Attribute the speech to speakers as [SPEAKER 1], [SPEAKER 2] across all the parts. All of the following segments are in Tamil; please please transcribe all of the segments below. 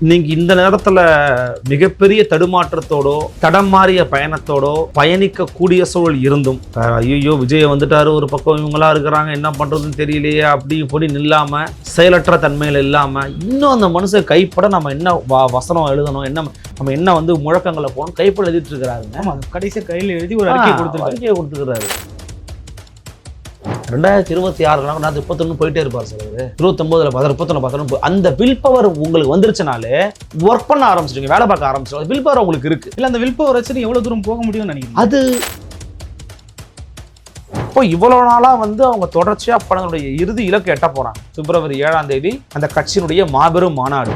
[SPEAKER 1] இன்னைக்கு இந்த நேரத்துல மிகப்பெரிய தடுமாற்றத்தோடோ தடம் மாறிய பயணத்தோடோ பயணிக்க கூடிய சூழல் இருந்தும் ஐயோ விஜய் வந்துட்டாரு ஒரு பக்கம் இவங்களா இருக்கிறாங்க என்ன பண்றதுன்னு தெரியலையே அப்படி இப்படி நில்லாம செயலற்ற தன்மையில இல்லாம இன்னும் அந்த மனுஷன் கைப்பட நம்ம என்ன வ- வசனம் எழுதணும் என்ன நம்ம என்ன வந்து முழக்கங்களை போகணும் கைப்பட எழுதிட்டு இருக்கிறாருங்க.
[SPEAKER 2] ஆமா கடைசியா கையில் எழுதி ஒரு அறிக்கை
[SPEAKER 1] ஆ,
[SPEAKER 2] கொடுத்துருக்காரு.
[SPEAKER 1] அறிக்கையை கொடுத்துருக்காரு ரெண்டாயிரத்தி இருபத்தி ஆறு நான் முப்பத்தொன்னு போயிட்டே இருப்பார் சார் அவரு. இருபத்தொன்பதுல பார்த்தா முப்பத்தொன்னு பார்த்தா அந்த வில் பவர் உங்களுக்கு வந்துருச்சுனாலே ஒர்க் பண்ண ஆரம்பிச்சிடுங்க வேலை பார்க்க ஆரம்பிச்சிடும் வில் பவர் உங்களுக்கு இருக்கு.
[SPEAKER 2] இல்ல அந்த வில்பவர் வச்சுட்டு எவ்வளவு தூரம் போக முடியும்னு நினைக்கிறேன்
[SPEAKER 1] அது இப்போ இவ்வளவு நாளா வந்து அவங்க தொடர்ச்சியா படங்களுடைய இறுதி இலக்கு எட்ட போறாங்க. பிப்ரவரி ஏழாம் தேதி அந்த கட்சியினுடைய மாபெரும் மாநாடு.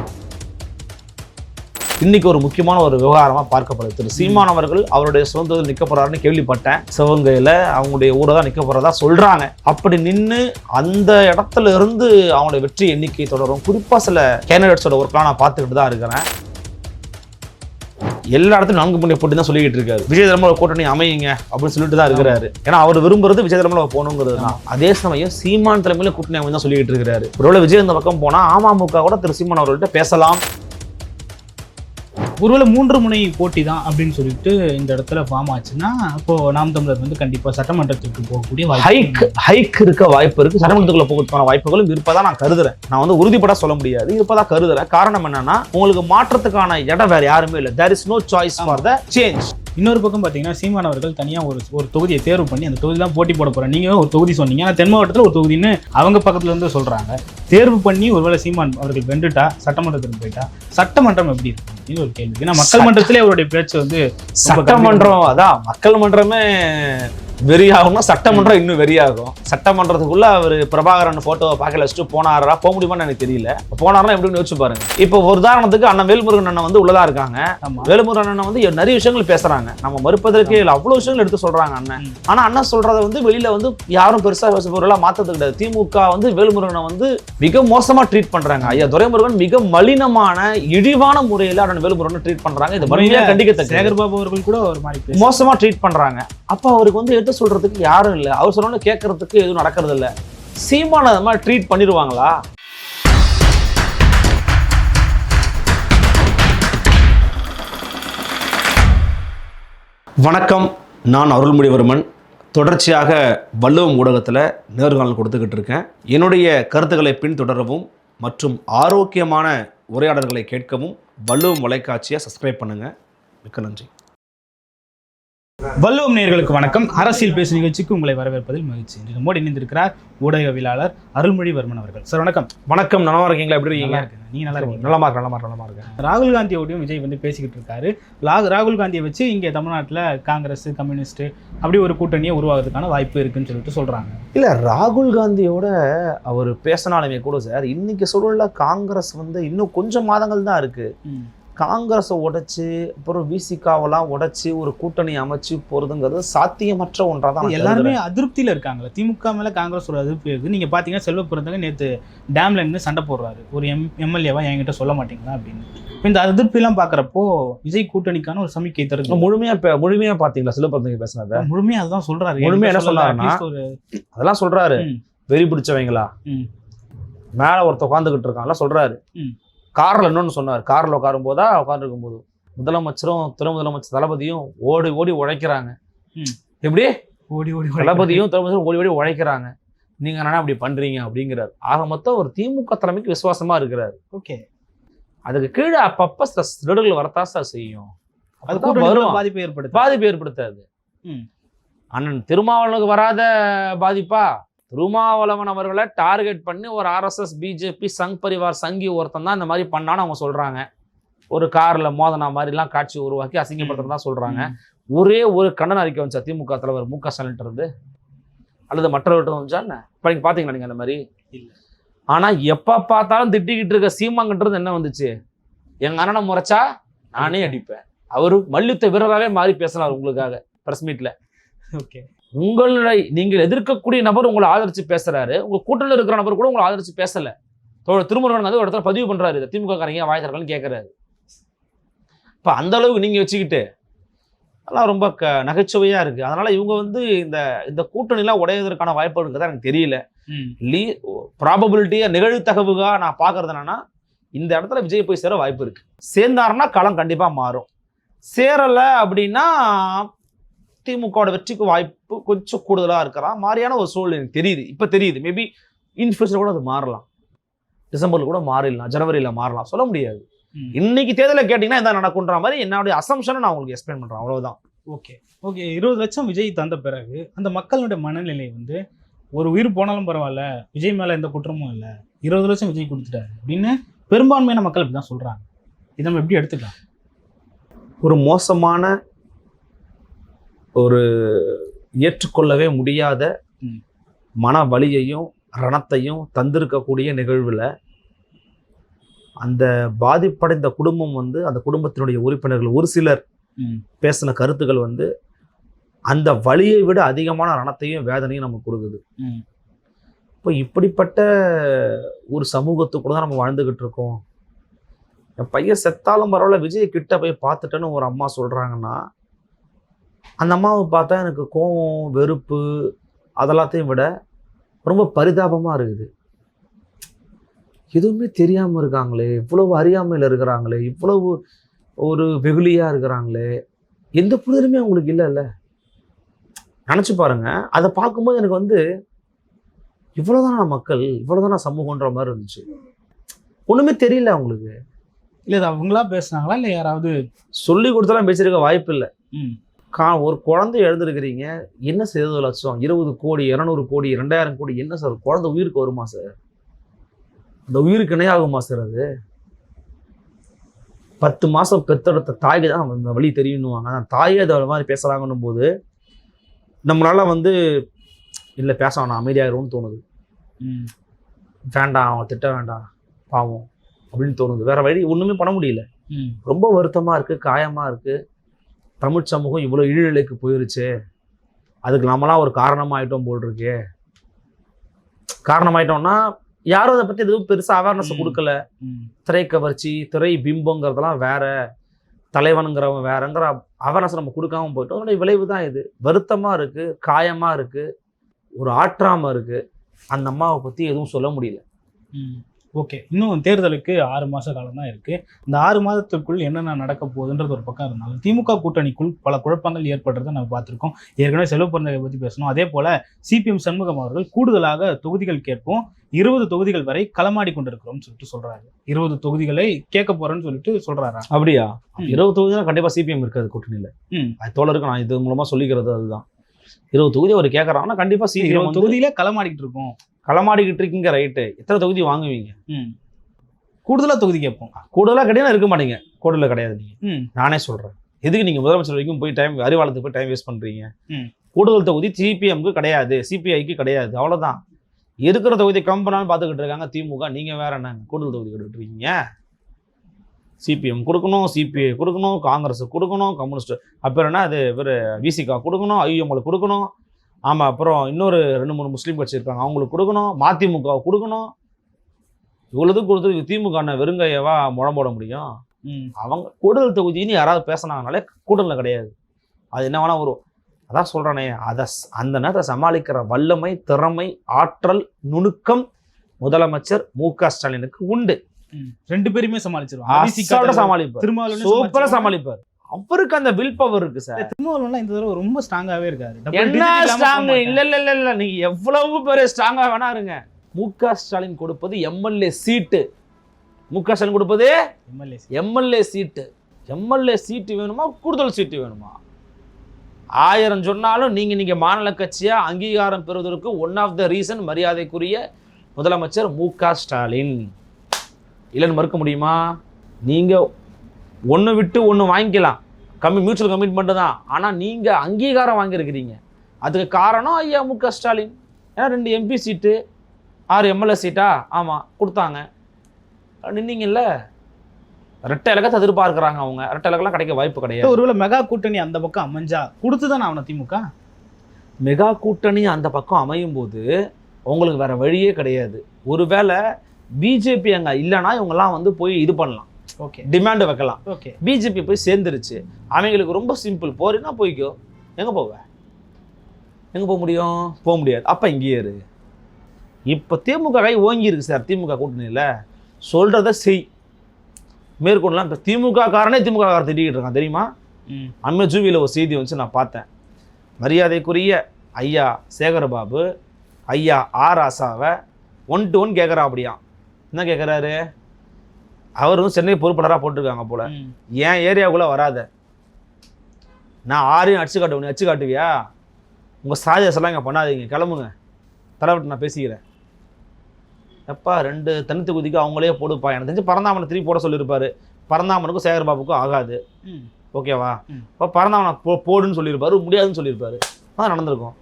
[SPEAKER 1] இன்னைக்கு ஒரு முக்கியமான ஒரு விவகாரமாக பார்க்கப்படுது. திரு சீமான் அவர்கள் அவருடைய சுதந்திரத்தில் நிற்க போறாருன்னு கேள்விப்பட்டேன். சிவகங்கையில் அவங்களுடைய ஊரை தான் நிற்க போறதா சொல்றாங்க. அப்படி நின்று அந்த இடத்துல இருந்து அவங்களுடைய வெற்றி எண்ணிக்கை தொடரும். குறிப்பாக சில கேண்டிடேட்ஸோட ஒர்க்லாம் நான் பார்த்துக்கிட்டு தான் இருக்கிறேன். எல்லா இடத்துலையும் நான்கு முன்னே போட்டு தான் சொல்லிக்கிட்டு இருக்காரு. விஜய் தலைமையில கூட்டணி அமையுங்க அப்படின்னு சொல்லிட்டு தான் இருக்கிறாரு. ஏன்னா அவர் விரும்புறது விஜய் தலைமையில போகணுங்கிறது தான். அதே சமயம் சீமான் தலைமையில கூட்டணி அமைந்து தான் சொல்லிக்கிட்டு இருக்காரு ஒருவேளை விஜய் இந்த பக்கம் போனா அமமுக கூட திரு சீமான் அவர்கள்ட்ட பேசலாம்.
[SPEAKER 2] ஒருவேளை மூன்று முனை போட்டி தான் அப்படின்னு சொல்லிட்டு இந்த இடத்துல ஃபார்ம் ஆச்சுன்னா அப்போ நாம் தமிழர் வந்து கண்டிப்பா சட்டமன்றத்திற்கு போகக்கூடிய
[SPEAKER 1] ஹைக் ஹைக் இருக்க வாய்ப்பு இருக்கு. சட்டமன்றத்துக்குள்ள போகிறதுக்கான வாய்ப்புகளும் இருப்பதா நான் கருதுறேன். நான் வந்து உறுதிப்பட சொல்ல முடியாது. இருப்பதா கருதுறேன். காரணம் என்னன்னா உங்களுக்கு மாற்றத்துக்கான இடம் வேற யாருமே இல்லை. There is no choice for the change
[SPEAKER 2] இன்னொரு பக்கம் பாத்தீங்கன்னா சீமான் அவர்கள் தனியா ஒரு ஒரு தொகுதியை தேர்வு பண்ணி அந்த தொகுதி தான் போட்டி போட போறேன் நீங்க ஒரு தொகுதி சொன்னீங்க. ஆனா தென் மாவட்டத்துல ஒரு தொகுதின்னு அவங்க பக்கத்துல இருந்து சொல்றாங்க. தேர்வு பண்ணி ஒருவேளை சீமான் அவர்கள் வென்றுட்டா சட்டமன்றத்துக்கு போயிட்டா? சட்டமன்றம் எப்படி இருக்கும்? அப்படின்னு ஒரு கேள்வி. ஏன்னா மக்கள் மன்றத்திலே அவருடைய பேச்சு வந்து
[SPEAKER 1] சட்டமன்றம் அதான் மக்கள் மன்றமே வெறியாகும்னா சட்டமன்றம் இன்னும் வெறியாகும். சட்டமன்றத்துக்குள்ள அவர் பிரபாகரன் போட்டோவை பார்க்கல வச்சுட்டு போனாரா? போக முடியுமான்னு எனக்கு தெரியல. போனாருன்னா எப்படின்னு யோசிச்சு பாருங்க. இப்போ ஒரு உதாரணத்துக்கு அண்ணன் வேல்முருகன் அண்ணன் வந்து உள்ளதா இருக்காங்க. வேலுமுருகன் அண்ணன் வந்து நிறைய விஷயங்கள் பேசுறாங்க. நம்ம மறுப்பதற்கே அவ்வளவு விஷயங்கள் எடுத்து சொல்றாங்க அண்ணன். ஆனா அண்ணன் சொல்றத வந்து வெளியில வந்து யாரும் பெருசா பொருளா மாத்தது கிடையாது. திமுக வந்து வேலுமுருகனை வந்து மிக மோசமா ட்ரீட் பண்றாங்க. ஐயா துரைமுருகன் மிக மலினமான இழிவான முறையில அண்ணன் வேலுமுருகனை ட்ரீட் பண்றாங்க. இது வன்மையா கண்டிக்கத்தக்க
[SPEAKER 2] சேகர் பாபு அவர்கள் கூட ஒரு மாதிரி
[SPEAKER 1] மோசமா ட்ரீட் பண்றாங்க. அப்ப அவருக்கு வந்து எடுத்து சொல்றதுக்கு யாரும் இல்ல. அவர் சொன்னோன்னு கேட்கறதுக்கு எதுவும் நடக்கிறது இல்ல. சீமான அது மாதிரி ட்ரீட் பண்ணிடுவாங்களா? வணக்கம். நான் அருள்மொழிவர்மன். தொடர்ச்சியாக வள்ளுவம் ஊடகத்தில் நேர்காணல் கொடுத்துக்கிட்டு இருக்கேன். என்னுடைய கருத்துக்களை பின்தொடரவும் மற்றும் ஆரோக்கியமான உரையாடல்களை கேட்கவும் வள்ளுவம் தொலைக்காட்சியை சப்ஸ்கிரைப் பண்ணுங்க. மிக்க நன்றி.
[SPEAKER 2] வள்ளுவம் நேயர்களுக்கு வணக்கம். அரசியல் பேசு நிகழ்ச்சிக்கு உங்களை வரவேற்பதில் மகிழ்ச்சி. இன்று நம்மோடு இணைந்திருக்கிறார் ஊடகவியலாளர் அருள்மொழிவர்மன் அவர்கள். சார் வணக்கம்.
[SPEAKER 1] வணக்கம். நலமா இருக்கீங்களா? எப்படி
[SPEAKER 2] நல்லா
[SPEAKER 1] இருக்கீங்க
[SPEAKER 2] நீங்க நல்லா இருக்கீங்க
[SPEAKER 1] நலமா இருக்கேன் நலமா இருக்கேன் நலமா இருக்கேன்.
[SPEAKER 2] ராகுல் காந்தியோடையும் விஜய் வந்து பேசிக்கிட்டு இருக்காரு. ராகுல் காந்தியை வச்சு இங்கே தமிழ்நாட்டில் காங்கிரஸ் கம்யூனிஸ்ட் அப்படி ஒரு கூட்டணியை உருவாகிறதுக்கான வாய்ப்பு இருக்குன்னு சொல்லிட்டு சொல்றாங்க.
[SPEAKER 1] இல்ல ராகுல் காந்தியோட அவர் பேசினாலுமே கூட சார் இன்னைக்கு சூழல்ல காங்கிரஸ் வந்து இன்னும் கொஞ்சம் மாதங்கள் தான் இருக்கு. காங்கிரஸை உடைச்சு அப்புறம் விசிகாவெல்லாம் உடைச்சு ஒரு கூட்டணி அமைச்சு போறதுங்கிறது சாத்தியமற்ற ஒன்றா தான்
[SPEAKER 2] எல்லாருமே. அதிருப்தியில இருக்காங்களா. திமுக மேல காங்கிரஸ் ஒரு அதிருப்தி இருக்கு. நீங்க பாத்தீங்கன்னா செல்வ பிறந்தங்க நேத்து டேம்ல நின்று சண்டை போடுறாரு. ஒரு எம் எம்எல்ஏவா என்கிட்ட சொல்ல மாட்டீங்களா அப்படின்னு. இப்ப இந்த அதிருப்தியெல்லாம் பாக்குறப்போ விஜய் கூட்டணிக்கான ஒரு சமிக்கை தருது
[SPEAKER 1] முழுமையா பே- முழுமையா பாத்தீங்களா சிலப்பதிங்க பேசுனத?
[SPEAKER 2] முழுமையா அதுதான் சொல்றாரு.
[SPEAKER 1] முழுமையா என்ன
[SPEAKER 2] ஒரு
[SPEAKER 1] அதெல்லாம் சொல்றாரு.
[SPEAKER 2] ம்.
[SPEAKER 1] வெறி பிடிச்சவங்களா. மேல ஒருத்த உட்காந்துக்கிட்டு இருக்கான்ல சொல்றாரு.
[SPEAKER 2] ம்.
[SPEAKER 1] கார்ல இன்னொன்னு சொன்னார். கார்ல உட்காரும் போதா உட்காந்துருக்கும் போது முதலமைச்சரும் துணை முதலமைச்சர் தளபதியும் ஓடி ஓடி உழைக்கிறாங்க. எப்படி?
[SPEAKER 2] ஓடி ஓடி
[SPEAKER 1] தளபதியும் தளபதியும் ஓடி ஓடி உழைக்கிறாங்க. நீங்க என்ன அப்படி பண்றீங்க அப்படிங்கிறார். ஆக மொத்தம் ஒரு திமுக தலைமைக்கு விசுவாசமா இருக்கிறாரு.
[SPEAKER 2] ஓகே.
[SPEAKER 1] அதுக்கு கீழே அப்பப்ப சில திருடர்கள் வரத்தான் சார் செய்யும்.
[SPEAKER 2] அது
[SPEAKER 1] அப்பதான்
[SPEAKER 2] கூட்டணிக்குள்ள
[SPEAKER 1] வரும்
[SPEAKER 2] பாதிப்பை ஏற்படுத்து
[SPEAKER 1] பாதிப்பு ஏற்படுத்தாது. அண்ணன் திருமாவளவனுக்கு வராத பாதிப்பா? திருமாவளவன் அவர்களை டார்கெட் பண்ணி ஒரு ஆர்எஸ்எஸ் பிஜேபி சங் பரிவார் சங்கி ஒருத்தன் தான் இந்த மாதிரி பண்ணான்னு அவங்க சொல்றாங்க. ஒரு கார்ல மோதனா மாதிரிலாம் காட்சி உருவாக்கி அசிங்கப்படுத்துறதா சொல்றாங்க. ஒரே ஒரு கண்டன அறிக்கை வந்துச்சா திமுக தலைவர் மு க ஸ்டாலின் இருந்து. அல்லது மற்றவர்கிட்ட வந்துச்சா என்ன? இப்போ நீங்க பாத்தீங்களா நீங்க அந்த மாதிரி?
[SPEAKER 2] இல்ல.
[SPEAKER 1] ஆனா எப்ப பார்த்தாலும் திட்டிக்கிட்டு இருக்க சீமாங்கன்றது என்ன வந்துச்சு? எங்க அண்ணனை முறைச்சா நானே அடிப்பேன். அவரு மல்யுத்த வீரராகவே மாறி பேசினார் உங்களுக்காக. பிரஸ் மீட்ல
[SPEAKER 2] ஓகே.
[SPEAKER 1] உங்களுடைய நீங்கள் எதிர்க்கக்கூடிய நபர் உங்களை ஆதரிச்சு பேசுறாரு. உங்க கூட்டணியில் இருக்கிற நபர் கூட உங்களை ஆதரிச்சு பேசல. திருமுருகன் வந்து ஒரு இடத்துல பதிவு பண்றாரு. இதை திமுக காரங்க வாய் கேட்கறாரு இப்ப அந்த அளவுக்கு நீங்க வச்சுக்கிட்டு அதெல்லாம் ரொம்ப க நகைச்சுவையா இருக்கு. அதனால இவங்க வந்து இந்த இந்த கூட்டணிலாம் உடையதற்கான வாய்ப்பு இருக்குதா எனக்கு தெரியல. லீ ப்ராபபிலிட்டியா நிகழ்தகவுகா நான் பார்க்கறது என்னன்னா இந்த இடத்துல விஜய் போய் சேர வாய்ப்பு இருக்கு. சேர்ந்தாருன்னா களம் கண்டிப்பா மாறும். சேரல அப்படின்னா திமுகவோட வெற்றிக்கு வாய்ப்பு கொஞ்சம் கூடுதலா இருக்கலாம் மாதிரியான ஒரு சூழல் எனக்கு தெரியுது. இப்ப தெரியுது. மேபி இன் ஃபியூச்சர் கூட அது மாறலாம். டிசம்பர்ல கூட மாறிடலாம். ஜனவரியில மாறலாம். சொல்ல முடியாது. இன்னைக்கு தேர்தலை கேட்டீங்கன்னா இதான் நடக்குன்ற மாதிரி என்னுடைய அசம்ஷனை நான் உங்களுக்கு எக்ஸ்பிளைன் பண்றேன். அவ்வளவுதான்.
[SPEAKER 2] ஓகே ஓகே இருபது லட்சம் விஜய் தந்த பிறகு அந்த மக்களுடைய மனநிலை வந்து ஒரு உயிர் போனாலும் பரவாயில்ல விஜய் மேல எந்த குற்றமும் இல்லை. இருபது லட்சம் விஜய் கொடுத்துட்டாரு அப்படின்னு பெரும்பான்மையான மக்கள் இப்படி தான் சொல்றாங்க. இதை நம்ம எப்படி எடுத்துக்கலாம்?
[SPEAKER 1] ஒரு மோசமான ஒரு ஏற்றுக்கொள்ளவே முடியாத. மன வலியையும் ரணத்தையும் தந்திருக்கக்கூடிய நிகழ்வில் அந்த பாதிப்படைந்த குடும்பம் வந்து அந்த குடும்பத்தினுடைய உறுப்பினர்கள் ஒரு சிலர். பேசின கருத்துக்கள் வந்து அந்த வலியை விட அதிகமான ரணத்தையும் வேதனையும் நமக்கு கொடுக்குது. இப்போ இப்படிப்பட்ட ஒரு சமூகத்துக்குள்ள தான் நம்ம வாழ்ந்துகிட்டு இருக்கோம் என் பையன் செத்தாலும் பரவாயில்ல விஜய் கிட்ட போய் பார்த்துட்டேன்னு ஒரு அம்மா சொல்றாங்கன்னா அந்த அம்மாவை பார்த்தா எனக்கு கோவம் வெறுப்பு அதெல்லாத்தையும் விட ரொம்ப பரிதாபமா இருக்குது. எதுவுமே தெரியாம இருக்காங்களே இவ்வளவு அறியாமையில் இருக்கிறாங்களே இவ்வளவு ஒரு வெகுளியா இருக்கிறாங்களே எந்த புரிதலுமே அவங்களுக்கு இல்லைல்ல. நினச்சி பாருங்க அதை பார்க்கும்போது எனக்கு வந்து இவ்வளோதானா மக்கள் இவ்வளோதானா சமூகன்ற மாதிரி இருந்துச்சு. ஒன்றுமே தெரியல அவங்களுக்கு.
[SPEAKER 2] இல்ல இது அவங்களா பேசுனாங்களா இல்ல யாராவது
[SPEAKER 1] சொல்லி கொடுத்தாலும் பேசியிருக்க வாய்ப்பு இல்லை. கா ஒரு குழந்தை எழுந்திருக்கிறீங்க என்ன இருபது லட்சம் இருபது கோடி இரநூறு கோடி ரெண்டாயிரம் கோடி என்ன சார்? குழந்தை உயிருக்கு வருமா சார்? அந்த உயிருக்கு இணையாகுமா சார் அது? பத்து மாசம் பெத்தெடுத்த தாய்க்கு தான் அந்த வழி தெரியணுவாங்க ஆனால் தாயே அதை மாதிரி பேசுகிறாங்கன்னும் போது நம்மளால வந்து இல்லை பேச வேணாம் அமைதியாகிரும்னு தோணுது. வேண்டாம் அவன் திட்ட வேண்டாம் பாவம் அப்படின்னு தோணுது. வேற வழி ஒன்றுமே பண்ண முடியல. ரொம்ப வருத்தமாக இருக்குது காயமாக இருக்குது தமிழ் சமூகம் இவ்வளோ இழிநிலைக்கு போயிருச்சு. அதுக்கு நம்மளாம் ஒரு காரணமாயிட்டோம் போல் இருக்கே காரணமாயிட்டோம்னா யாரும் அதை பற்றி எதுவும் பெருசாக அவேர்னஸ். கொடுக்கல. திரை கவர்ச்சி திரை பிம்பங்கிறதெல்லாம் வேற. தலைவனுங்கிறவன் வேறங்கிற அவேர்னஸ் நம்ம கொடுக்காம போயிட்டோம். அதனுடைய விளைவு தான் இது. வருத்தமாக இருக்குது காயமாக இருக்குது ஒரு ஆற்றாமல் இருக்குது அந்த அம்மாவை பற்றி எதுவும் சொல்ல முடியல.
[SPEAKER 2] ஓகே இன்னும் தேர்தலுக்கு ஆறு மாச காலம் தான் இருக்கு. இந்த ஆறு மாதத்திற்குள் என்னென்ன நடக்க போகுதுன்றது ஒரு பக்கம் இருந்தாலும் திமுக கூட்டணிக்குள் பல குழப்பங்கள் ஏற்படுறதை நம்ம பார்த்திருக்கோம். ஏற்கனவே செலவு பிறந்ததை பத்தி பேசணும். அதே போல சிபிஎம் சண்முகம் அவர்கள் கூடுதலாக தொகுதிகள் கேட்போம். இருபது தொகுதிகள் வரை களமாடி கொண்டிருக்கிறோம்னு சொல்லிட்டு சொல்றாரு. இருபது தொகுதிகளை கேட்க போறேன்னு சொல்லிட்டு சொல்றாரா?
[SPEAKER 1] அப்படியா. இருபது தொகுதி தான் கண்டிப்பாக சிபிஎம் இருக்காது கூட்டணியில். தோழருக்கு நான் இது மூலமாக சொல்லிக்கிறது அதுதான். இருபது தொகுதி அவர் கேட்குறாங்கன்னா கண்டிப்பாக சிபிஎம்
[SPEAKER 2] இருபது தொகுதியில களமாடிக்கிட்டு இருக்கோம்.
[SPEAKER 1] களமாடிக்கிட்டு இருக்கீங்க ரைட்டு எத்தனை தொகுதி வாங்குவீங்க?
[SPEAKER 2] ம். கூடுதலா தொகுதி கேட்போம்.
[SPEAKER 1] கூடுதலாக கிடையாது இருக்க மாட்டீங்க. கூடுதலாக கிடையாது நீங்கள்
[SPEAKER 2] ம்.
[SPEAKER 1] நானே சொல்கிறேன் எதுக்கு நீங்கள் முதலமைச்சர் வரைக்கும் போய் டைம் அறிவாளத்துக்கு போய் டைம் வேஸ்ட் பண்ணுறீங்க. கூடுதல் தொகுதி சிபிஎம்க்கு கிடையாது சிபிஐக்கு கிடையாது அவ்வளோதான் இருக்கிற தொகுதி கம்பெனாலும் பார்த்துக்கிட்டு இருக்காங்க திமுக. நீங்கள் வேற என்னங்க கூடுதல் தொகுதி கேட்டுட்டு இருக்கீங்க சிபிஎம் கொடுக்கணும் சிபிஐ கொடுக்கணும் காங்கிரஸ் கொடுக்கணும் கம்யூனிஸ்ட். அப்புறம் என்ன அது இவர் விசிகா கொடுக்கணும் ஐஎம்எல் கொடுக்கணும். ஆமாம் அப்புறம் இன்னொரு ரெண்டு மூணு முஸ்லீம் கட்சி இருக்காங்க. அவங்களுக்கு கொடுக்கணும் மதிமுக கொடுக்கணும். இவ்வளோதுக்கு கொடுத்து திமுக வெறுங்கையவா முழம் போட முடியும். அவங்க கூடுதல் தொகுதின்னு யாராவது பேசினாங்கனாலே கூடுதல் கிடையாது. அது என்ன வேணா வரும். அதான் சொல்கிறேனே அதை அந்த நேரத்தை சமாளிக்கிற வல்லமை திறமை ஆற்றல் நுணுக்கம் முதலமைச்சர் மு க ஸ்டாலினுக்கு உண்டு.
[SPEAKER 2] ரெண்டு பேருமே சமாளிச்சிருவாங்க.
[SPEAKER 1] சமாளிப்பார்.
[SPEAKER 2] திருமாவளவன்
[SPEAKER 1] சூப்பரா சமாளிப்பார். அவருக்கு அந்த வில் பவர் இருக்கு சார்
[SPEAKER 2] திருமாவளவன்லாம் இந்த தடவை ரொம்ப ஸ்ட்ராங்காவே இருக்காரு.
[SPEAKER 1] என்ன ஸ்ட்ராங் இல்ல இல்ல இல்ல இல்ல நீங்க எவ்வளவு பெரிய ஸ்ட்ராங்கா வேணா இருங்க. மு க ஸ்டாலின் கொடுப்பது எம்எல்ஏ சீட்டு. மு க ஸ்டாலின் கொடுப்பது
[SPEAKER 2] MLA.
[SPEAKER 1] MLA seat. MLA seat வேணுமா? கூடுதல் சீட்டு வேணுமா? ஆயிரம் சொன்னாலும் நீங்க நீங்க மாநில கட்சியா அங்கீகாரம் பெறுவதற்கு ஒன் ஆஃப் த ரீசன் மரியாதைக்குரிய முதலமைச்சர் மு க ஸ்டாலின். இல்லைன்னு மறுக்க முடியுமா? நீங்க ஒன்று விட்டு ஒன்று வாங்கிக்கலாம். கம்மி மியூச்சுவல் கமிட்மெண்ட் தான். ஆனால் நீங்க அங்கீகாரம் வாங்கியிருக்கிறீங்க. அதுக்கு காரணம் ஐயா மு க ஸ்டாலின். ஏன்னா ரெண்டு எம்பி சீட்டு ஆறு எம்எல்ஏ சீட்டா? ஆமாம் கொடுத்தாங்க. நின்னீங்கல்ல? ரெட்டை இலக்கத்தை எதிர்பார்க்குறாங்க அவங்க. ரெட்டை இலக்கெல்லாம் கிடைக்க வாய்ப்பு கிடையாது.
[SPEAKER 2] ஒருவேளை மெகா கூட்டணி அந்த பக்கம் அமைஞ்சா கொடுத்துதானே அவனை திமுக?
[SPEAKER 1] மெகா கூட்டணி அந்த பக்கம் அமையும் போது உங்களுக்கு வேற வழியே கிடையாது. ஒருவேளை பிஜேபி அங்கே இல்லைன்னா இவங்கெல்லாம் வந்து போய் இது பண்ணலாம். டிமாண்ட் வைக்கலாம்.
[SPEAKER 2] ஓகே
[SPEAKER 1] பிஜேபி போய் சேர்ந்துருச்சு. அவங்களுக்கு ரொம்ப சிம்பிள் போறேன்னா போய்க்கோ. எங்கே போவ? எங்கே போக முடியும்? போக முடியாது. அப்போ இங்கேயே இரு. இப்போ திமுக கை ஓங்கி இருக்கு சார். திமுக கூட்டணியில். சொல்கிறத செய். மேற்கொள்ளலாம். இப்போ திமுக காரனே திமுக காரன் திட்டிக்கிட்டு இருக்கான். தெரியுமா?
[SPEAKER 2] ம்.
[SPEAKER 1] அண்மை ஜூவியில் ஒரு செய்தி வந்து நான் பார்த்தேன். மரியாதைக்குரிய ஐயா சேகரபாபு ஐயா ஆர் ஆசாவை ஒன் டு ஒன் கேட்குறா அப்படியா என்ன கேட்குறாரு அவர் வந்து சென்னை பொறுப்பாளராக போட்டிருக்காங்க போல. என் ஏரியாவுக்குள்ளே வராத. நான் ஆறையும் அடிச்சு காட்டுவேன் அடிச்சு காட்டுவியா? உங்கள் சாதியசெல்லாம் இங்கே பண்ணாதீங்க கிளம்புங்க. தலைவர்கிட்ட நான் பேசிக்கிறேன். எப்பா ரெண்டு தனித்து குதிக்கு அவங்களே போடுப்பா. எனக்கு தெரிஞ்சு பரந்தாமனை திருப்பி போட சொல்லியிருப்பாரு. பரந்தாமனுக்கும் சேகர்பாபுக்கும் ஆகாது.
[SPEAKER 2] ம்.
[SPEAKER 1] ஓகேவா. இப்போ பரந்தாமனை போ போடுன்னு சொல்லியிருப்பாரு முடியாதுன்னு சொல்லியிருப்பாரு. அதான் நடந்திருக்கும்.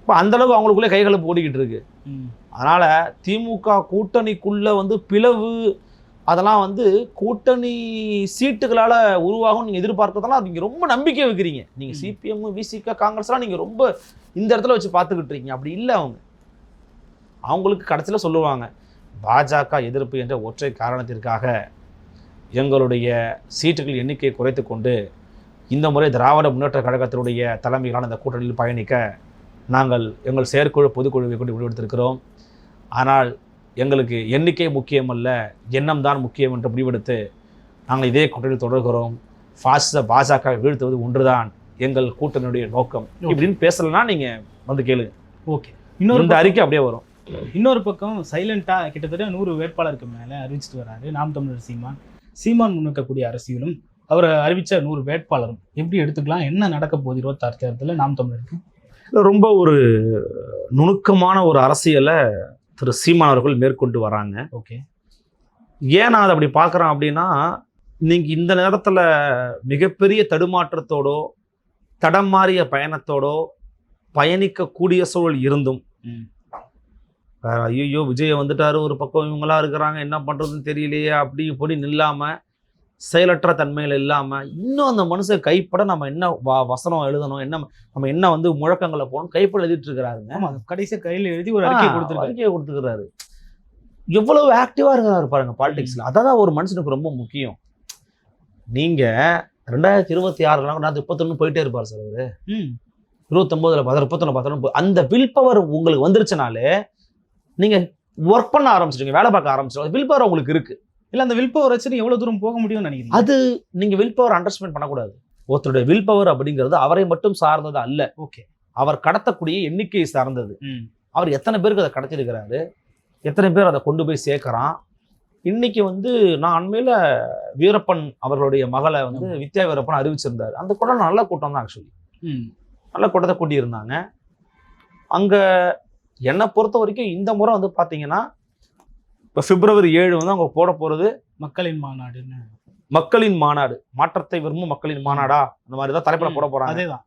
[SPEAKER 1] இப்போ அந்தளவுக்கு அவங்களுக்குள்ளே கைகலப்பு ஓடிக்கிட்டு இருக்கு. அதனால் திமுக கூட்டணிக்குள்ளே வந்து பிளவு அதெல்லாம் வந்து கூட்டணி சீட்டுகளால் உருவாகும் நீங்கள் எதிர்பார்க்கறதெல்லாம் நீங்கள் ரொம்ப நம்பிக்கை வைக்கிறீங்க. நீங்கள். சிபிஎம் விசிக காங்கிரஸ்லாம் நீங்கள் ரொம்ப இந்த இடத்துல வச்சு பார்த்துக்கிட்டு இருக்கீங்க. அப்படி இல்லை அவங்க. அவங்களுக்கு கடைசியில் சொல்லுவாங்க பாஜக எதிர்ப்பு என்ற ஒற்றை காரணத்திற்காக எங்களுடைய சீட்டுகள் எண்ணிக்கையை குறைத்து கொண்டு இந்த முறை திராவிட முன்னேற்ற கழகத்தினுடைய தலைமையிலான இந்த கூட்டணியில் பயணிக்க நாங்கள் எங்கள் செயற்குழு பொதுக்குழுவை கொண்டு முடிவெடுத்திருக்கிறோம். ஆனால் எங்களுக்கு எண்ணிக்கை முக்கியமல்ல எண்ணம் தான் முக்கியம் என்று முடிவெடுத்து நாங்கள் இதே கூட்டணியில் தொடர்கிறோம். ஃபாசிச பாஜக வீழ்த்துவது ஒன்றுதான் எங்கள் கூட்டணியுடைய நோக்கம். இப்படின்னு பேசலைன்னா நீங்கள் வந்து கேளுங்க.
[SPEAKER 2] ஓகே. இன்னொரு
[SPEAKER 1] இந்த அறிக்கை அப்படியே வரும்.
[SPEAKER 2] இன்னொரு பக்கம் சைலண்டா கிட்டத்தட்ட நூறு வேட்பாளருக்கு மேல அறிவிச்சிட்டு வராரு நாம் தமிழர் சீமான். சீமான் முன்னிற்கக்கூடிய அரசியலும் அவர் அறிவிச்ச நூறு வேட்பாளரும் எப்படி எடுத்துக்கலாம்? என்ன நடக்க போகுது இருபத்தாறு தேர்தலில் நாம் தமிழருக்கு?
[SPEAKER 1] ரொம்ப ஒரு நுணுக்கமான ஒரு அரசியலை திரு சீமான் அவர்கள் மேற்கொண்டு வராங்க.
[SPEAKER 2] ஓகே.
[SPEAKER 1] ஏன் நான் அதை அப்படி பார்க்குறேன் அப்படின்னா நீங்கள் இந்த நேரத்தில் மிகப்பெரிய தடுமாற்றத்தோடோ தடம் மாறிய பயணத்தோடோ பயணிக்கக்கூடிய சூழல் இருந்தும் ஐயோ விஜய் வந்துட்டாரு ஒரு பக்கம் இவங்களாம் இருக்கிறாங்க என்ன பண்ணுறதுன்னு தெரியலையே அப்படி இப்படி நில்லாமல் செயலற்ற தன்மையில் இல்லாமல் இன்னும் அந்த மனுஷன் கைப்பட நம்ம என்ன வ வசனம் எழுதணும் என்ன நம்ம என்ன வந்து முழக்கங்களை போகணும் கைப்பட எழுதிட்டு இருக்கிறாருங்க.
[SPEAKER 2] ஆமா கடைசியா கையில் எழுதி ஒரு அறிக்கை கொடுத்துருக்காரு.
[SPEAKER 1] அறிக்கையை கொடுத்துக்கிறாரு எவ்வளவு ஆக்டிவா இருக்கிறாரு பாருங்க பாலிடிக்ஸ்ல அதான் ஒரு மனுஷனுக்கு ரொம்ப முக்கியம். நீங்க ரெண்டாயிரத்தி இருபத்தி ஆறுல நான் முப்பத்தொன்னு போயிட்டே இருப்பார் சார் அவரு.
[SPEAKER 2] ம்.
[SPEAKER 1] இருபத்தொன்பதுல பதினாறு முப்பத்தொன்னு பதினொன்று அந்த வில் பவர் உங்களுக்கு வந்துருச்சுனாலே நீங்க ஒர்க் பண்ண ஆரம்பிச்சிடுங்க வேலை பார்க்க ஆரம்பிச்சிடும் வில் பவர் உங்களுக்கு இருக்கு.
[SPEAKER 2] இல்ல அந்த வில் பவர் வச்சு எவ்வளவு தூரம் போக முடியும்னு நினைக்கிறீங்க?
[SPEAKER 1] அது நீங்க வில் பவர் அண்டர்ஸ்டாண்ட் பண்ணக்கூடாது. ஒருத்தருடைய வில் பவர் அப்படிங்கிறது அவரை மட்டும் சார்ந்தது அல்ல.
[SPEAKER 2] ஓகே
[SPEAKER 1] அவர் கடத்தக்கூடிய எண்ணிக்கையை சார்ந்தது. அவர் எத்தனை பேருக்கு அதை கடத்திருக்கிறாரு எத்தனை பேர் அதை கொண்டு போய் சேர்க்கறான்? இன்னைக்கு வந்து நான் அண்மையில் வீரப்பன் அவர்களுடைய மகளை வந்து வித்யா வீரப்பன் அறிவிச்சிருந்தார். அந்த கூட்டம் நல்ல கூட்டம் தான் ஆக்சுவலி நல்ல கூட்டத்தை கூட்டியிருந்தாங்க. அங்கே என்னை பொறுத்த வரைக்கும் இந்த முறை வந்து பார்த்தீங்கன்னா இப்போ பிப்ரவரி ஏழு வந்து அவங்க போட போகிறது
[SPEAKER 2] மக்களின் மாநாடுன்னு.
[SPEAKER 1] மக்களின் மாநாடு. மாற்றத்தை விரும்பும் மக்களின் மாநாடா? அந்த மாதிரி தான் தலைப்பில் போட போகிறாங்க
[SPEAKER 2] அதேதான்.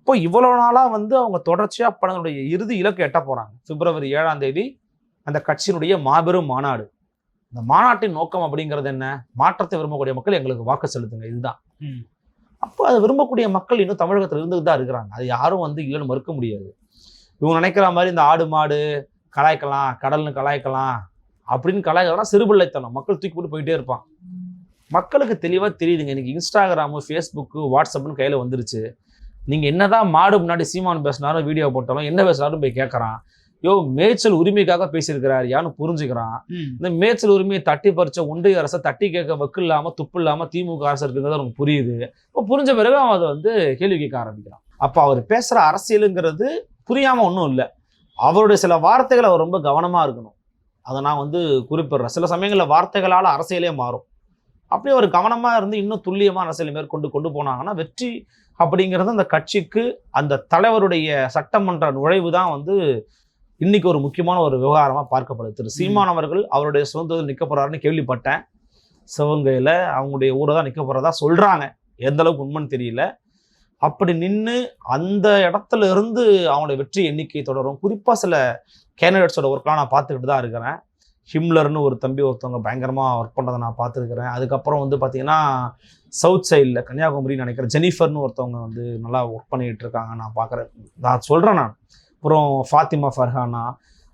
[SPEAKER 1] இப்போ இவ்வளவு நாளா வந்து அவங்க தொடர்ச்சியா படங்களுடைய இறுதி இலக்கு எட்ட போறாங்க. பிப்ரவரி ஏழாம் தேதி அந்த கட்சியினுடைய மாபெரும் மாநாடு. இந்த மாநாட்டின் நோக்கம் அப்படிங்கிறது என்ன? மாற்றத்தை விரும்பக்கூடிய மக்கள் எங்களுக்கு வாக்கு செலுத்துங்க. இதுதான். அப்போ அதை விரும்பக்கூடிய மக்கள் இன்னும் தமிழகத்தில் இருந்துட்டு தான் இருக்கிறாங்க. அது யாரும் வந்து இல்லைன்னு மறுக்க முடியாது. இவங்க நினைக்கிற மாதிரி இந்த ஆடு மாடு கலாய்க்கலாம் கடல்னு கலாய்க்கலாம் அப்படின்னு கலாய்க்கலாம் சிறுபிள்ளைத்தனம். மக்கள் தூக்கி போட்டு போயிட்டே இருப்பான். மக்களுக்கு தெளிவாக தெரியுதுங்க. இன்னைக்கு இன்ஸ்டாகிராமு ஃபேஸ்புக்கு வாட்ஸ்அப்னு கையில் வந்துருச்சு. நீங்கள் என்னதான் மாடு முன்னாடி சீமான் பேசினாலும் வீடியோ போட்டாலும் என்ன பேசினாலும் போய் கேட்குறான் யோ மேய்ச்சல் உரிமைக்காக பேசியிருக்கிறார். யான்னு புரிஞ்சுக்கிறான். இந்த மேய்ச்சல் உரிமையை தட்டி பறிச்ச ஒன்றிய அரசை தட்டி கேட்க வக்கு இல்லாமல் துப்பு இல்லாமல் திமுக அரசு இருக்குங்கிறது அவனுக்கு புரியுது. இப்போ புரிஞ்ச பிறகு அவன் அதை வந்து கேள்வி கேட்க ஆரம்பிக்கிறான். அப்போ அவர் பேசுகிற அரசியலுங்கிறது புரியாமல் ஒன்றும் இல்லை. அவருடைய சில வார்த்தைகள் அவர் ரொம்ப கவனமாக இருக்கணும். அதை நான் வந்து குறிப்பிடுறேன். சில சமயங்களில் வார்த்தைகளால் அரசியலே மாறும். அப்படி ஒரு கவனமாக இருந்து இன்னும் துல்லியமாக அரசியலை மேற்கொண்டு கொண்டு போனாங்கன்னா வெற்றி அப்படிங்கிறது அந்த கட்சிக்கு அந்த தலைவருடைய சட்டமன்ற நுழைவு தான் வந்து இன்னைக்கு ஒரு முக்கியமான ஒரு விவகாரமாக பார்க்கப்படுது. திரு சீமான் அவர்கள் அவருடைய சுதந்திரம் நிற்க போறாருன்னு கேள்விப்பட்டேன். சிவகங்கையில் அவங்களுடைய ஊரை தான் நிற்க போகிறதா சொல்கிறாங்க எந்த அளவுக்கு உண்மைன்னு தெரியல. அப்படி நின்று அந்த இடத்துல இருந்து அவங்களுடைய வெற்றி எண்ணிக்கை தொடரும். குறிப்பாக சில கேண்டிடேட்ஸோட ஒர்க்லாம் நான் பார்த்துக்கிட்டு தான் இருக்கிறேன். ஹிம்லர்னு ஒரு தம்பி ஒருத்தவங்க பயங்கரமாக ஒர்க் பண்ணுறதை நான் பார்த்துருக்கிறேன். அதுக்கப்புறம் வந்து பார்த்தீங்கன்னா சவுத் சைடில் கன்னியாகுமரி நினைக்கிறேன். ஜெனிஃபர்னு ஒருத்தவங்க வந்து நல்லா ஒர்க் பண்ணிகிட்டு இருக்காங்க. நான் பார்க்குறேன். நான் சொல்கிறேன் நான். அப்புறம் ஃபாத்திமா ஃபர்ஹானா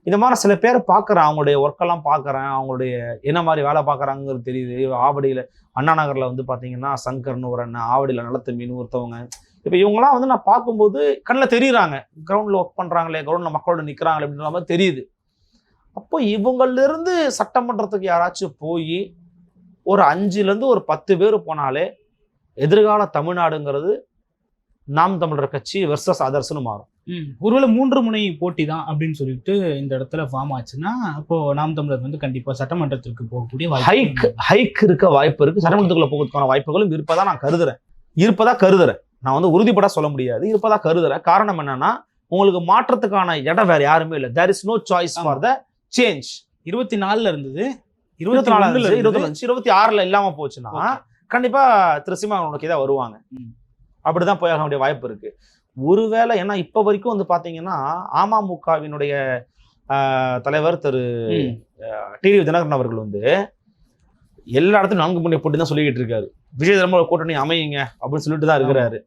[SPEAKER 1] இந்த மாதிரி சில பேர் பார்க்குறேன். அவங்களுடைய ஒர்க்கெல்லாம் பார்க்குறேன். அவங்களுடைய என்ன மாதிரி வேலை பார்க்குறாங்கிறது தெரியுது. ஆவடியில் அண்ணா நகரில் வந்து பார்த்தீங்கன்னா சங்கர்னு ஒரு அண்ணன் ஆவடியில் நலத்தம்பின்னு ஒருத்தவங்க இப்போ இவங்களாம் வந்து நான் பார்க்கும்போது கண்ணில் தெரியுறாங்க. கிரவுண்டில் ஒர்க் பண்ணுறாங்களே கிரவுண்டில் மக்களோட நிற்கிறாங்களே அப்படின்ற மாதிரி தெரியுது. அப்போ இவங்களிலிருந்து சட்டமன்றத்துக்கு யாராச்சும் போய் ஒரு அஞ்சுலேருந்து ஒரு பத்து பேர் போனாலே எதிர்கால தமிழ்நாடுங்கிறது நாம் தமிழர் கட்சி வெர்சஸ் அதர்ஸ்னு மாறும்.
[SPEAKER 2] ம். ஒருவேளை மூன்று முனை போட்டி தான் அப்படின்னு சொல்லிட்டு இந்த இடத்துல ஃபார்ம் ஆச்சுன்னா அப்போ நாம் தமிழர் வந்து கண்டிப்பா சட்டமன்றத்திற்கு போகக்கூடிய
[SPEAKER 1] ஹைக் ஹைக் இருக்க வாய்ப்பு இருக்கு. சட்டமன்றத்துக்குள்ள போகிறதுக்கான வாய்ப்புகளும் இருப்பதா நான் கருதுறேன். இருப்பதா கருதுறேன். நான் வந்து உறுதிப்பட சொல்ல முடியாது. இருப்பதா கருதுறேன். காரணம் என்னன்னா உங்களுக்கு மாற்றத்துக்கான இடம் வேற யாருமே இல்லை. There is no choice for the change
[SPEAKER 2] இருபத்தி நாலுல இருந்தது
[SPEAKER 1] இருபத்தி நாலு
[SPEAKER 2] ஒண்ணுல
[SPEAKER 1] இருபத்தி. அஞ்சு இருபத்தி ஆறுல இல்லாம போச்சுன்னா. கண்டிப்பா திரு சீமான் நோக்கி தான் வருவாங்க. அப்படிதான் போயாக வேண்டிய வாய்ப்பு இருக்கு. ஒருவேளை ஏன்னா இப்ப வரைக்கும் வந்து பாத்தீங்கன்னா அமமுகவினுடைய தலைவர் திரு. டிவி தினகரன் அவர்கள் வந்து எல்லா இடத்துலையும் நான்கு முன்னே போட்டு தான் சொல்லிக்கிட்டு இருக்காரு. விஜய் தலைமுறை கூட்டணி அமையுங்க அப்படின்னு சொல்லிட்டு தான் இருக்கிறாரு.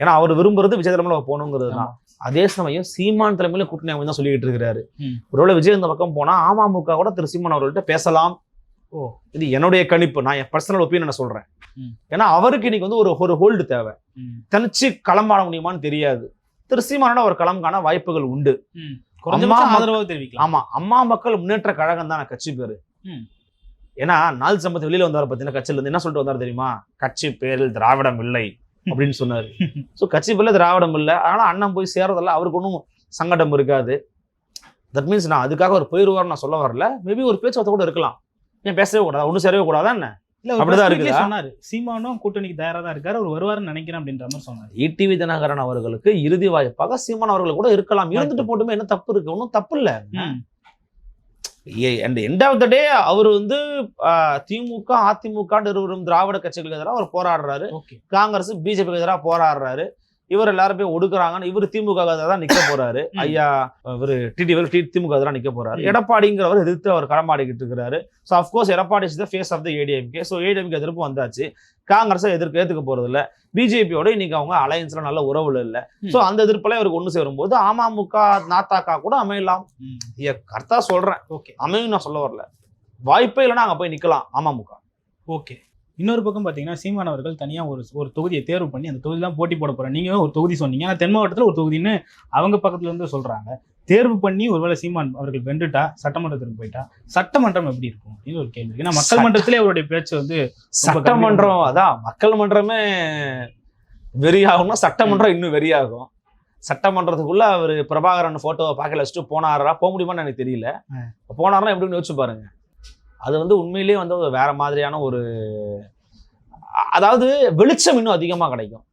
[SPEAKER 1] ஏன்னா அவர் விரும்புறது விஜய் தலைமுறை போகணுங்கிறது தான். அதே சமயம் சீமான் தலைமையில கூட்டணி அமைந்து தான் சொல்லிக்கிட்டு இருக்காரு
[SPEAKER 2] ம்.
[SPEAKER 1] ஒருவேளை விஜய் இந்த பக்கம் போனா அமமுக கூட திரு சீமான் அவர்கள்ட்ட பேசலாம்.
[SPEAKER 2] ஓ.
[SPEAKER 1] இது என்னுடைய கணிப்பு. நான் என் பர்சனல் ஒப்பீனியன் சொல்றேன். ஏன்னா அவருக்கு இன்னைக்கு வந்து ஒரு ஒரு ஹோல்டு தேவை. தனிச்சு களம் காண முடியுமான்னு தெரியாது. திரு சீமானோட ஒரு களம் காண வாய்ப்புகள் உண்டு. ஆமா அம்மா மக்கள் முன்னேற்ற கழகம் தான் கட்சி பேரு. ஏன்னா நாள் சம்பத்து வெளியில வந்தார் பார்த்தீங்கன்னா கட்சியில இருந்து என்ன சொல்லிட்டு வந்தார் தெரியுமா? கட்சி பேரில் திராவிடம் இல்லை. அப்படின்னு சொன்னாரு. ஸோ கட்சி பேர்ல திராவிடம் இல்லை. அதனால அண்ணன் போய் சேர்றதில்ல அவருக்கு ஒன்றும் சங்கடம் இருக்காது. தட் மீன்ஸ் நான் அதுக்காக ஒரு போயிடுவார் நான் சொல்ல வரல. மேபி ஒரு பேச்சுவார்த்தை கூட இருக்கலாம். ஏன் பேசவே கூடாது? ஒன்றும் சேரவே கூடாதா என்ன? அப்படிதான் இருக்குதா?
[SPEAKER 2] சொன்னாரு. சீமானும் கூட்டணிக்கு தயாரா தான் இருக்காரு. அவர் வருவாருன்னு நினைக்கிறேன் அப்படின்ற மாதிரி சொன்னாரு.
[SPEAKER 1] ஈடிவி தினகரன் அவர்களுக்கு இறுதி வாய்ப்பாக சீமான் அவர்கள் கூட இருக்கலாம். இருந்துட்டு போட்டுமே என்ன தப்பு இருக்கு? ஒன்றும் தப்பு இல்லை. And end of the day அவர் வந்து திமுக அதிமுக இருவரும் திராவிட கட்சிகளுக்கு எதிராக அவர் போராடுறாரு. காங்கிரஸ் பிஜேபிக்கு எதிராக போராடுறாரு. இவர் எல்லாரும் ஒடுக்குறாங்கன்னு இவர் திமுக தான் நிக்க போறாரு. ஐயா இவர் டிடி டி திமுக எதிராக நிக்க போறாரு. எடப்பாடிங்கிறவர் எதிர்த்து அவர் களமாடிக்கிட்டு இருக்கிறாரு. So of course Edappadi is the face of the ADMK so ADMK எதிர்ப்பு வந்தாச்சு. காங்கிரஸை எதிர்க்க ஏத்துக்க போறது இல்ல. பிஜேபியோட இன்னைக்கு அவங்க அலையன்ஸ்ல நல்ல உறவுல இல்ல. ஸோ அந்த எதிர்ப்புல இவருக்கு ஒன்று சேரும்போது அமமுக நாத்தாக்கா கூட அமையலாம். கரெக்டா சொல்றேன்.
[SPEAKER 2] ஓகே
[SPEAKER 1] அமையும் நான் சொல்ல வரல. வாய்ப்பே இல்லைன்னா அங்க போய் நிக்கலாம் அமமுக.
[SPEAKER 2] ஓகே இன்னொரு பக்கம் பார்த்தீங்கன்னா சீமான் அவர்கள் தனியாக ஒரு ஒரு தொகுதியை தேர்வு பண்ணி அந்த தொகுதி தான் போட்டி போட போகிறேன் நீங்கள் ஒரு தொகுதி சொன்னீங்க. ஆனால் தென் மாவட்டத்தில் ஒரு தொகுதின்னு அவங்க பக்கத்துல இருந்து சொல்கிறாங்க தேர்வு பண்ணி ஒருவேளை சீமான் அவர்கள் வென்றுட்டா சட்டமன்றத்துக்கு போயிட்டா சட்டமன்றம் எப்படி இருக்கும் அப்படின்னு ஒரு கேள்வி ஏன்னா மக்கள் மன்றத்திலே அவருடைய பேச்சு வந்து
[SPEAKER 1] சட்டமன்றம் அதான் மக்கள் மன்றமே வெறியாகும்னா சட்டமன்றம் இன்னும் வெறியாகும். சட்டமன்றத்துக்குள்ள அவர் பிரபாகரன் போட்டோவை பார்க்கல வச்சுட்டு போனாரா போக முடியுமான்னு எனக்கு தெரியல. போனாரா எப்படின்னு யோசிச்சு பாருங்க. அது வந்து உண்மையிலேயே வந்து வேற மாதிரியான ஒரு அதாவது வெளிச்சம் இன்னும் அதிகமா கிடைக்கும்.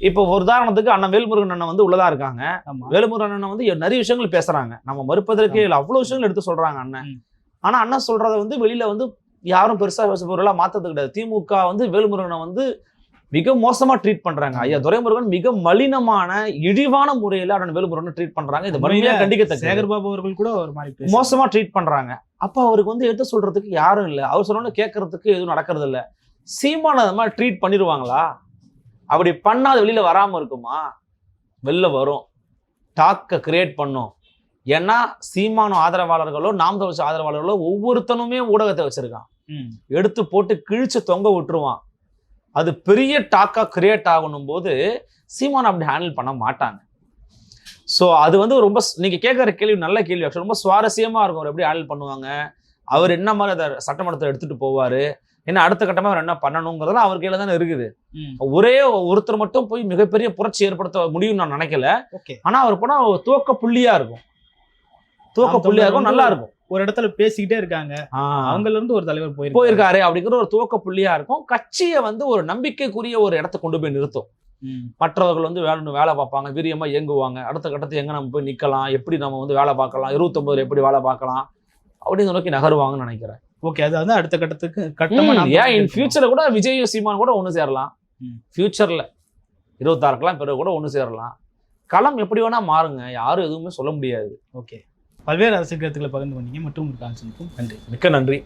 [SPEAKER 1] இப்போ ஒரு உதாரணத்துக்கு அண்ணன் வேல்முருகன் அண்ணன் வந்து உள்ளதா இருக்காங்க. வேலுமுருகன் அண்ணன் வந்து நிறைய விஷயங்கள் பேசுறாங்க. நம்ம மறுப்பதற்கே இல்லை. அவ்வளவு விஷயங்கள் எடுத்து சொல்றாங்க அண்ணன்.
[SPEAKER 2] ம்.
[SPEAKER 1] ஆனா அண்ணன் சொல்றத வந்து வெளியில வந்து யாரும் பெருசா பேச பொருளா மாத்தது கிடையாது. திமுக வந்து வேலுமுருகனை வந்து மிக மோசமா ட்ரீட் பண்றாங்க. ஐயா துரைமுருகன் மிக மலினமான இழிவான முறையில அண்ணன் வேலுமுருகனை ட்ரீட் பண்றாங்க. இது வறுமையா கண்டிக்கத்தக்க
[SPEAKER 2] சேகர் பாபு அவர்கள் கூட ஒரு மாதிரி பேசுறாரு.
[SPEAKER 1] மோசமா ட்ரீட் பண்றாங்க. அப்ப அவருக்கு வந்து எடுத்து சொல்றதுக்கு யாரும் இல்ல. அவர் சொன்னோன்னு கேட்கறதுக்கு எதுவும் நடக்கிறது இல்ல. சீமான மாதிரி ட்ரீட் பண்ணிடுவாங்களா? அப்படி பண்ணா அது வெளியில வராம இருக்குமா? வெளில வரும். டாக்கை கிரியேட் பண்ணும். ஏன்னா சீமானோ ஆதரவாளர்களோ நாம் தமிழ் ஆதரவாளர்களோ ஒவ்வொருத்தனுமே ஊடகத்தை வச்சிருக்கான். எடுத்து போட்டு கிழிச்சு தொங்க விட்டுருவான். அது பெரிய டாக்கா கிரியேட் ஆகணும் போது சீமான் அப்படி ஹேண்டில் பண்ண மாட்டாங்க. ஸோ அது வந்து ரொம்ப ஸ்- நீங்க கேட்குற கேள்வி நல்ல கேள்வி. Actually ரொம்ப சுவாரஸ்யமா இருக்கும். அவர் எப்படி ஹேண்டில் பண்ணுவாங்க? அவர் என்ன மாதிரி அதை சட்டமன்றத்தை எடுத்துட்டு போவாரு? என்ன அடுத்த கட்டமா அவர் என்ன பண்ணணுங்கிறதெல்லாம் அவர் கையில தானே இருக்குது. ஒரே ஒருத்தர் மட்டும் போய் மிகப்பெரிய புரட்சி ஏற்படுத்த முடியும்னு நான் நினைக்கல.
[SPEAKER 2] ஓகே.
[SPEAKER 1] ஆனா அவர் போனா ஒரு துவக்க புள்ளியா இருக்கும். துவக்க
[SPEAKER 2] நாம்
[SPEAKER 1] புள்ளியா
[SPEAKER 2] தமிழர்
[SPEAKER 1] இருக்கும் நல்லா இருக்கும்.
[SPEAKER 2] ஒரு இடத்துல பேசிக்கிட்டே இருக்காங்க. அவங்கல இருந்து ஒரு தலைவர் போயிருக்காரு.
[SPEAKER 1] போயிருக்காரு அப்படிங்கிற ஒரு துவக்க புள்ளியா இருக்கும். கட்சியை வந்து ஒரு நம்பிக்கைக்குரிய ஒரு இடத்த கொண்டு போய் நிறுத்தும். மற்றவர்கள் வந்து வேலை வேலை பார்ப்பாங்க. வீரியமா இயங்குவாங்க. அடுத்த கட்டத்தை எங்க நம்ம போய் நிக்கலாம்? எப்படி நம்ம வந்து வேலை பார்க்கலாம்? இருபத்தொன்பதுல எப்படி வேலை பார்க்கலாம்? அப்படின்னு நோக்கி நகருவாங்கன்னு நினைக்கிறேன்.
[SPEAKER 2] ஓகே அது வந்து அடுத்த கட்டத்துக்கு கட்டமா
[SPEAKER 1] ஏன் இன். ஃபியூச்சர்ல கூட விஜய் சீமான் கூட ஒன்று சேரலாம். ஃபியூச்சர்ல இருபத்தாறுக்கெல்லாம் பிறகு கூட ஒன்று சேரலாம். களம் எப்படி வேணா மாறுங்க. யாரும் எதுவுமே சொல்ல முடியாது.
[SPEAKER 2] ஓகே. பல்வேறு அரசியல் கருத்துக்களை பகிர்ந்து கொண்டீங்க. மற்றும் ஒரு கான்செப்டும் நன்றி.
[SPEAKER 1] மிக்க நன்றி.